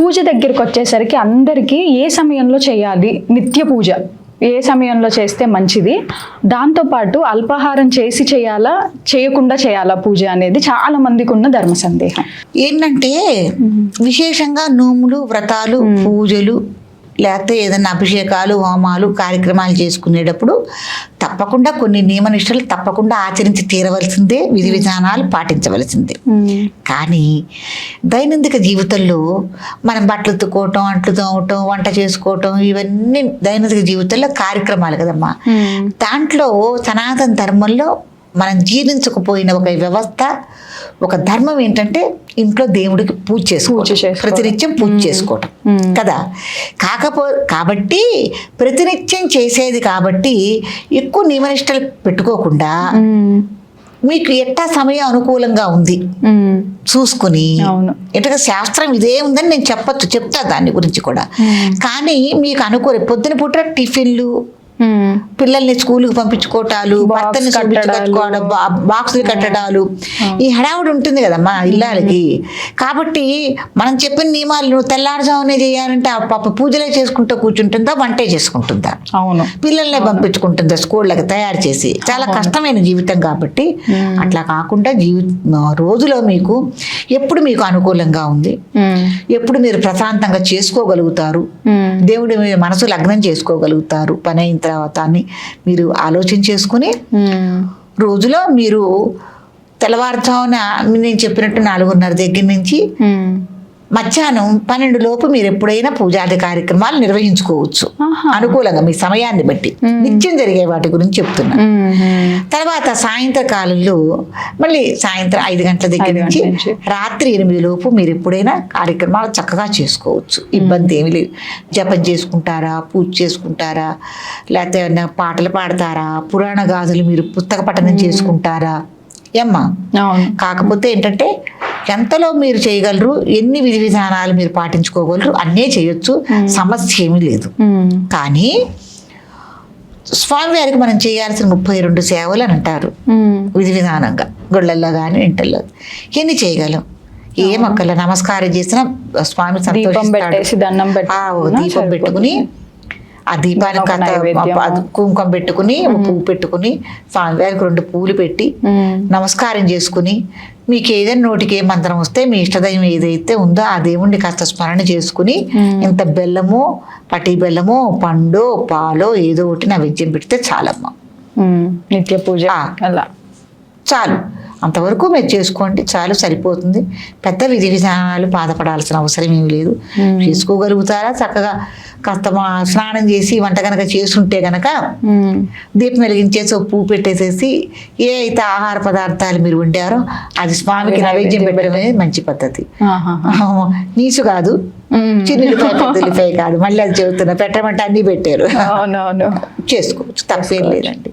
పూజ దగ్గరికి వచ్చేసరికి అందరికీ ఏ సమయంలో చేయాలి? నిత్య పూజ. ఏ సమయంలో చేస్తే మంచిది? దాంతోపాటు అల్పాహారం చేసి చేయాలా? చేయకుండా చేయాలా పూజ అనేది చాలా మందికి ఉన్న ధర్మ సందేహం. ఏంటంటే విశేషంగా నోములు వ్రతాలు పూజలు లేకపోతే ఏదైనా అభిషేకాలు హోమాలు కార్యక్రమాలు చేసుకునేటప్పుడు తప్పకుండా కొన్ని నియమనిష్టలు తప్పకుండా ఆచరించి తీరవలసిందే విధి విధానాలు పాటించవలసిందే. కానీ దైనందిక జీవితంలో మనం బట్టలు ఉతుక్కోవటం అంట్లు తోమటం వంట చేసుకోవటం ఇవన్నీ దైనందిక జీవితంలో కార్యక్రమాలు కదమ్మా. దాంట్లో సనాతన ధర్మంలో మనం జీర్ణించకపోయిన ఒక వ్యవస్థ ఒక ధర్మం ఏంటంటే ఇంట్లో దేవుడికి పూజ చేసుకోవటం చేసుకోవడం. ప్రతినిత్యం పూజ చేసుకోవటం కదా? కాకపో కాబట్టి ప్రతినిత్యం చేసేది కాబట్టి ఎక్కువ నియమనిష్టలు పెట్టుకోకుండా మీకు ఎట్టా సమయం అనుకూలంగా ఉంది? చూసుకుని అవును. ఎటుగా శాస్త్రం ఇదే ఉందని నేను చెప్పొచ్చు చెప్తా దాని గురించి కూడా. కానీ మీకు అనుకోలే పొద్దున పూట టిఫిన్లు పిల్లల్ని స్కూల్కి పంపించుకోవటాలు భర్తని చూపించుకోవడం బాక్సులు కట్టడాలు. ఈ హడావుడి ఉంటుంది కదమ్మా ఇల్లాలకి. కాబట్టి మనం చెప్పిన నియమాలు నువ్వు తెల్లారుజామునే చేయాలంటే ఆ పాప పూజలే చేసుకుంటూ కూర్చుంటుందా వంటే చేసుకుంటుందా? అవును. పిల్లల్ని పంపించుకుంటుందా స్కూళ్ళకి తయారు చేసి? చాలా కష్టమైన జీవితం కాబట్టి అట్లా కాకుండా జీవి రోజులో మీకు ఎప్పుడు మీకు అనుకూలంగా ఉంది? ఎప్పుడు మీరు ప్రశాంతంగా చేసుకోగలుగుతారు? దేవుడి మీద మనసు లగ్నం చేసుకోగలుగుతారు? పని అయిన తర్వాత అని మీరు ఆలోచన చేసుకుని రోజులో మీరు తెల్లవారుజామున నేను చెప్పినట్టు నాలుగున్నర దగ్గర నుంచి మధ్యాహ్నం పన్నెండు లోపు మీరు ఎప్పుడైనా పూజాది కార్యక్రమాలు నిర్వహించుకోవచ్చు. అనుకూలంగా మీ సమయాన్ని బట్టి. నిత్యం జరిగే వాటి గురించి చెప్తున్నా. తర్వాత సాయంత్రకాలంలో మళ్ళీ సాయంత్రం ఐదు గంటల దగ్గర నుంచి. రాత్రి ఎనిమిది లోపు మీరు ఎప్పుడైనా కార్యక్రమాలు చక్కగా చేసుకోవచ్చు. ఇబ్బంది ఏమి లేదు. జపం చేసుకుంటారా? పూజ చేసుకుంటారా? లేకపోతే ఏమన్నా పాటలు పాడతారా? పురాణ గాథలు మీరు పుస్తక పఠనం చేసుకుంటారా? ఏమ్మా కాకపోతే ఏంటంటే ఎంతలో మీరు చేయగలరు? ఎన్ని విధి విధానాలు మీరు పాటించుకోగలరు? అన్నీ చేయొచ్చు. సమస్య ఏమీ లేదు. కానీ స్వామివారికి మనం చేయాల్సిన ముప్పై రెండు సేవలు అని అంటారు. విధి విధానంగా. గుళ్ళల్లో కానీ ఇంటల్లో ఎన్ని చేయగలం? ఏ మొక్కల నమస్కారం చేసినా స్వామి దీపం. పెట్టుకుని ఆ నైవేద్యము. అది కుంకుమ పెట్టుకుని పువ్వు పెట్టుకుని స్వామివారికి రెండు పువ్వులు పెట్టి నమస్కారం చేసుకుని మీకు ఏదైనా నోటికి ఏ మంత్రం వస్తే మీ ఇష్టదైవం ఏదైతే ఉందో ఆ దేవుణ్ణి కాస్త స్మరణ చేసుకుని ఇంత బెల్లమో పటి బెల్లమో పండు పాలో ఏదో ఒకటి నైవేద్యం పెడితే చాలమ్మా. నిత్య పూజ. అలా. చాలు. అంతవరకు మీరు చేసుకోండి. చాలు సరిపోతుంది. పెద్ద విధి విధానాలు బాధపడాల్సిన అవసరం ఏమి లేదు. చేసుకోగలుగుతారా? చక్కగా కాస్త స్నానం చేసి వంట కనుక చేసుంటే గనక దీపం వెలిగించేసి ఒక పువ్వు పెట్టేసేసి ఏ అయితే ఆహార పదార్థాలు మీరు వండారో అది స్వామికి నైవేద్యం పెట్టడం. అనేది మంచి పద్ధతి. నీసు కాదు. పెద్దలిపాయ కాదు. మళ్ళీ అది చెబుతున్నా. పెట్టమంటే అన్నీ పెట్టారు. అవునవును. చేసుకోవచ్చు. తప్పేం లేదండి.